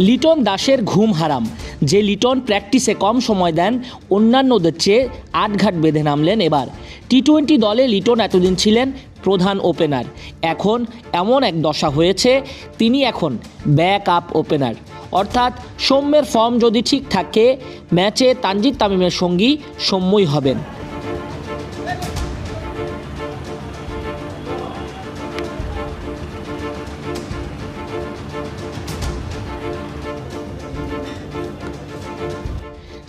লিটন দাসের ঘুম হারাম। যে লিটন প্র্যাকটিসে কম সময় দেন অন্যান্যদের চেয়ে আটঘাট বেঁধে নামলেন এবার। টি টোয়েন্টি দলে লিটন এতদিন ছিলেন প্রধান ওপেনার এখন এমন এক দশা হয়েছে, তিনি এখন ব্যাক আপ ওপেনার অর্থাৎ সৌম্যের ফর্ম যদি ঠিক থাকে, ম্যাচে তানজিদ তামিমের সঙ্গী সৌম্যই হবেন।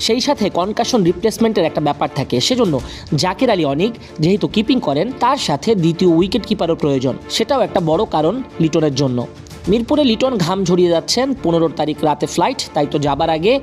সেই সাথে কনকাশন রিপ্লেসমেন্টের একটা ব্যাপার থাকে। সেজন্য জাকির আলী অনিক যেহেতু কিপিং করেন, তার সাথে দ্বিতীয় উইকেট কিপারও প্রয়োজন। সেটাও একটা বড় কারণ লিটনের জন্য। মিরপুরে লিটন ঘাম ঝরিয়ে যাচ্ছেন। পনেরো তারিখ রাতে ফ্লাইট, তাই তো যাবার আগে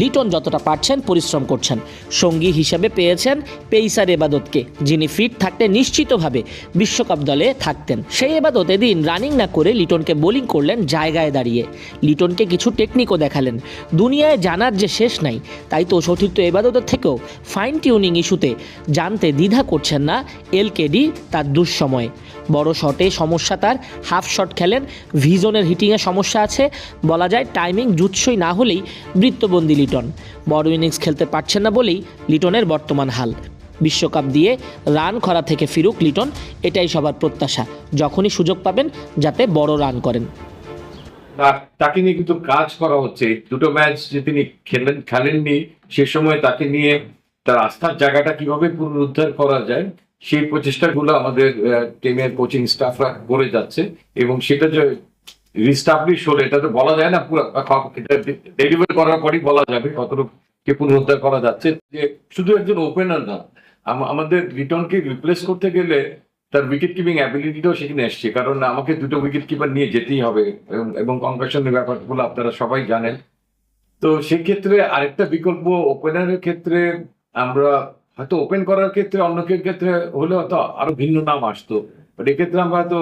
লিটন যতটা পারছেন পরিশ্রম করছেন। সঙ্গী হিসেবে পেয়েছেন পেইসার এবাদতকে, যিনি ফিট থাকতে নিশ্চিতভাবে বিশ্বকাপ দলে থাকতেন। সেই এবাদত এদিন রানিং না করে লিটনকে বোলিং করলেন জায়গায় দাঁড়িয়ে। লিটনকে কিছু টেকনিকও দেখালেন। দুনিয়ায় জানার যে শেষ নাই, তাই তো সতীর্থ এবাদতের থেকেও ফাইন টিউনিং ইস্যুতে জানতে দ্বিধা করছেন না এলকেডি তার দুঃসময়ে। বড় শটে সমস্যা তার, হাফ শট খেলেন ভিজনের হিটিংয়ে সমস্যা আছে। বলা যায় টাইমিং জুৎসই না হলেই বৃত্তবন্দি লিটন। বড় ইনিংস খেলতে পারছেন না বলেই লিটনের বর্তমান হাল। বিশ্বকাপ দিয়ে রান করা থেকে ফিরুক লিটন, এটাই সবার প্রত্যাশা। যখনই সুযোগ পাবেন, যাতে বড় রান করেন। তাকে নিয়ে কিন্তু কাজ করা হচ্ছে। দুটো ম্যাচ যে তিনি খেলেন, খেলেননি, সে সময় তাকে নিয়ে তার আস্থার জায়গাটা কীভাবে পুনরুদ্ধার করা যায়, সেই প্রচেষ্টাগুলো আমাদের টিমের কোচিং স্টাফরা করে যাচ্ছে এবং সেটা রিস্টাবলিশ হলে এটা তো বলা যায় না পুরো ডেলিভারি করার পরই বলা যাবে কতটুকু কে পুনরুদ্ধার করা যাচ্ছে যে শুধু একজন ওপেনার না আম- আমাদের রিটার্নকে রিপ্লেস করতে গেলে তার উইকেট কিপিং অ্যাবিলিটিটাও সেখানে এসছে কারণ আমাকে দুটো উইকেট কিপার নিয়ে যেতেই হবে এবং- কনকাশনের ব্যাপারগুলো আপনারা সবাই জানেন। তো সেক্ষেত্রে আরেকটা বিকল্প ওপেনারের ক্ষেত্রে আমরা হয়তো ওপেন করার ক্ষেত্রে অন্য ক্ষেত্রে হলে হয়তো আরও ভিন্ন নাম আসতো বাট এক্ষেত্রে আমরা হয়তো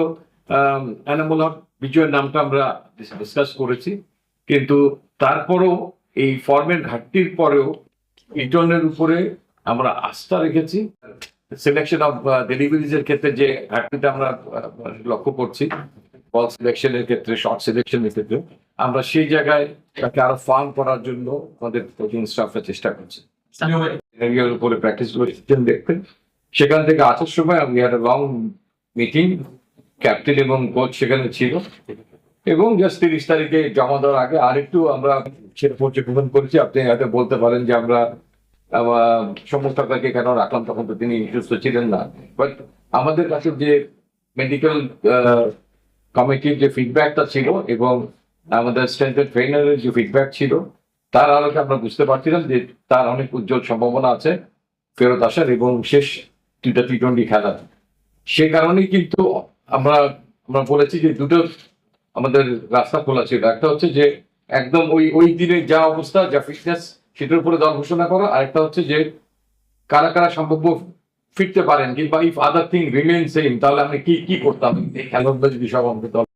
আম, এনামুল হক বিজয়ের নামটা আমরা ডিসকাস করেছি, কিন্তু তারপরেও এই ফর্মের ঘাটতির পরেও ইটনের উপরে আমরা আস্থা রেখেছি। সিলেকশন অফ ডেলিভারিজ এর ক্ষেত্রে যে ঘাটতিটা আমরা লক্ষ্য করছি বল সিলেকশনের ক্ষেত্রে শর্ট সিলেকশনের ক্ষেত্রে, আমরা সেই জায়গায় তাকে আরও ফার্ম করার জন্য আমাদের কোচিং স্টাফরা চেষ্টা করছে। উপরে প্র্যাকটিস করছেন দেখতেন সেখান থেকে আসার সময় আমি একটা লং মিটিং ক্যাপ্টেন এবং কোচ সেখানে ছিল। এবং জাস্ট তিরিশ তারিখে জমা দেওয়ার আগে আরেকটু আমরা পর্যবেক্ষণ করেছি। আপনি হয়তো বলতে পারেন যে আমরা সমস্যাটাকে কেন রাখলাম তখন তো তিনি সুস্থ ছিলেন না। বাট আমাদের কাছে যে মেডিকেল কমিটির যে ফিডব্যাকটা ছিল এবং আমাদের স্ট্রেন্থ ট্রেনারের যে ফিডব্যাক ছিল, তার আলোকে আমরা বুঝতে পারছিলাম যে তার অনেক উজ্জ্বল সম্ভাবনা আছে ফেরত আসার এবং শেষ দুটা টি টোয়েন্টি খেলার। সে কারণেই কিন্তু আমরা আমরা বলেছি যে দুটো আমাদের রাস্তা খোলা ছিল। একটা হচ্ছে যে একদম ওই ওই দিনে যা অবস্থা, যা ফিটনেস সেটার উপরে দল ঘোষণা করা। আরেকটা হচ্ছে যে কারা কারা সম্ভাব্য ফিরতে পারেন, কিংবা if other thing remain same তাহলে আমি কি কি করতাম? এই খেলাধুলা যদি সব আমাদের দল